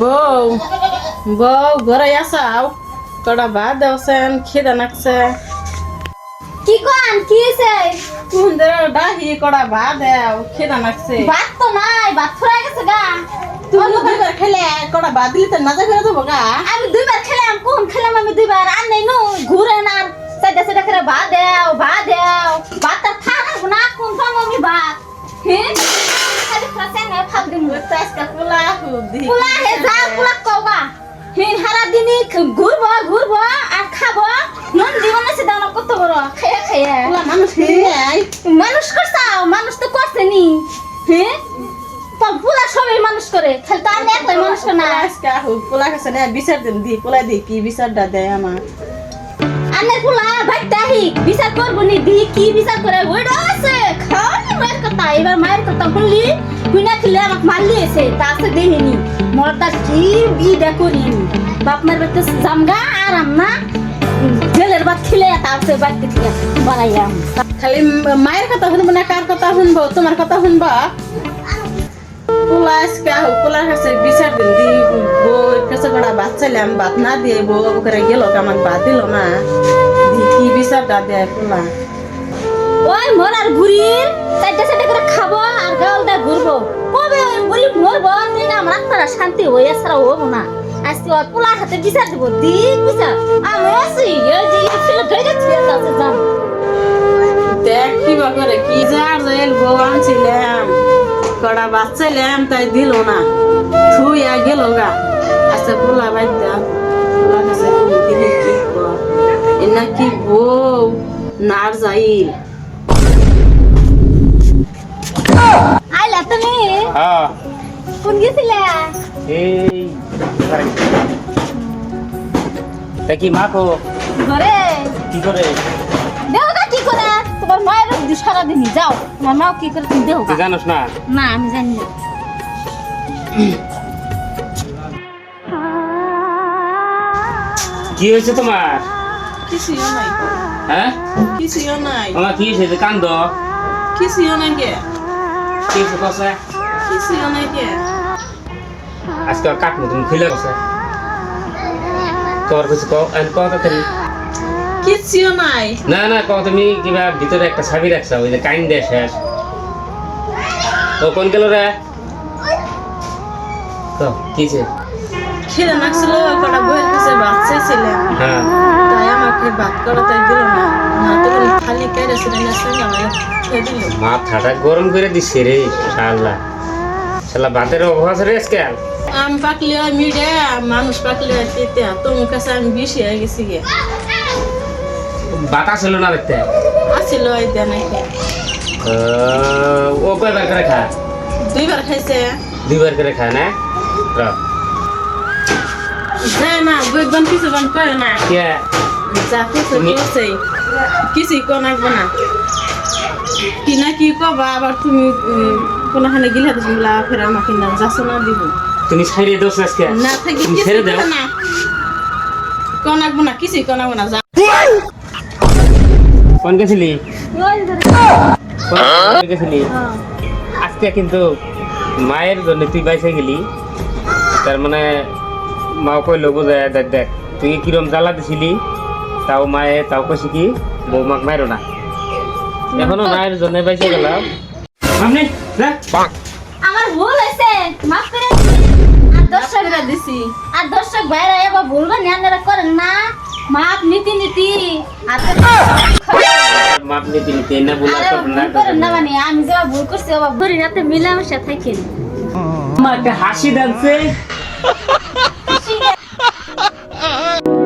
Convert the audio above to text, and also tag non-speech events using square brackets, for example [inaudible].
বউ বউ ঘরে আসাও কটা ভাত দেওছেন খিদে নাকছে কি কোন কি হয়েছে কোন ধরে ডাহি কটা ভাত দেও খিদে নাকছে ভাত তো নাই ভাত ফুরাই গেছে গা। তুমি দুইবার খেলে কটা ভাত দিলে তো নাজা করে দেবো গা। আমি দুইবার খেলাম কোন খেলাম আমি দুইবার আর নেই নু ঘুরে না সাইডে সাইডে করে ভাত দেও ভাত দেও। ভাতটা থাকব না কোন আমি ভাত। হ্যাঁ দানা কত বড় খেয়ে খেয়ে পোলা মানুষ মানুষ করছাও মানুষ তো করছে নি হ্যাঁ পুলা সবাই মানুষ করে খালি তো আমি একলাই মানুষ করে না আজকে বিচার দিন দি পোলা দি কি বিচারটা দেয় আমার আনে পুলা ভাই তাহি বিচার করব নি? দি কি বিচার করে? ওইটা আছে, খালি মায়ের কথা, এবার মায়ের কথা বললি কুইনা খেলে আমাকে মারলি এসে, তা আছে দেখিনি। মরটা কি বিদা করি? বাপ মার বাড়িতে জামগা আর আমনা জেলের ভাত খেলে তা আছে বাড়িতে থেকে বানাইলাম খালি মায়ের কথা শুনব না কার কথা শুনব? তোমার কথা শুনব? পোলা আজকে পোলার কাছে বিচার দিন ভাত চাইলাম ভাত না দিয়ে বউ করে গেল আমার ভাত দিল না। কি কি বিচারটা দেয় পোলা ওই মন আর ঘুরি চারটে চারটে করে খাব আর গালটা ঘুরবো। কবে ওই বুড়ি মরবো তুই না আমার আত্মারা শান্তি হয়ে ছাড়া হব না। আজকে ওর পোলার হাতে বিচার দেবো দিক বিচার। আমি আছি এই যে ছিল ধরে ছিল তাতে যান। দেখ কি বা করে কি যার যাইল বউ আনছিলাম। কড়া বাচ্চাইলাম তাই দিল না। থুই আর গেল গা। আচ্ছা পোলা দাও পোলা কাছে দিলে কি কর এনা কি বউ নার যাইল আইলা তুমি হ্যাঁ কোন গেছিলে এই তা কি মা কো ঘরে কি করে দেও না কি করে তোমার মায়ের দি সারা দিনই যাও তোমার মাও কি করে তুমি দেও জানোস না না আমি জানি না কি হয়েছে তোমার? কিছুও নাই। হ্যাঁ? কিছুও নাই। আমার কি হয়েছে? কান্দ? কিছুও নাই কি হয়েছে কসে? কিছুও নাই গে। আজকে আর কাটবো তুমি খুলে কসে? তোর কিছু কও? আমি কও তাড়াতাড়ি। কিছুও নাই। না না কও তুমি কিবা ভিতরে একটা ছাবি রাখছো ওই যে কাইন দে শেষ। ও কোন গেল রে? কও, কিছে খিদে নাকছিল কটা বউয়ের কাছে বাচ্চা ছিলাম তাই আমাকে ভাত করা তাই দিল না। তো খালি কেড়ে দিল। মাথাটা গরম করে দিচ্ছে রে শালা। শালা ভাতের অভাব রে আজকাল। আম পাকলে মিডে মানুষ পাকলে তেতে। তোমার কাছে আমি বেশি হয়ে গেছি গে। বাতাস হলো না দেখতে? আসিল এটা নাকি ও কয়বার করে খা দুইবার খাইছে। দুইবার করে খায় না? রাখ না বৈবান কিছু বান করে না কে যা কিছু করছে কিছুই কো নাকবো না কি না কি কবা আবার তুমি কোনখানে গিলা দিস বলা ফের আমাকে না যাচ্ছ না দিব তুমি ছাইরে দোষ আজকে না থাকি তুমি ছেড়ে দাও না কো নাকবো না কিছুই কো নাকবো না যা কোন গেছিলি কোন গেছিলি আজকে কিন্তু মায়ের জন্য তুই বাইসে গেলি তার মানে মা কইলো বোঝায় দেখ দেখ তুই কিরম জ্বালা দিছিলি? তাও মায়ে তাও কইছি কি বৌমাক মায়েরও না। এখনও মায়ের জন্য বাইসে গেলাম মামনি যা আমার ভুল হয়েছে মাফ করে আর দর্শক দশটা দিছি। আর দর্শক ভাইরা এবার ভুলবে নিয়ানেরা করেন না। মাপ নীতি নীতি। আর মাপ নীতি নীতি না ভুল করেন না মানে আমি যে ভুল করছি বাবা ভরি রাতে মিলামেশা থাকেন একটা হাসি ডাকছে 啊 [laughs] 啊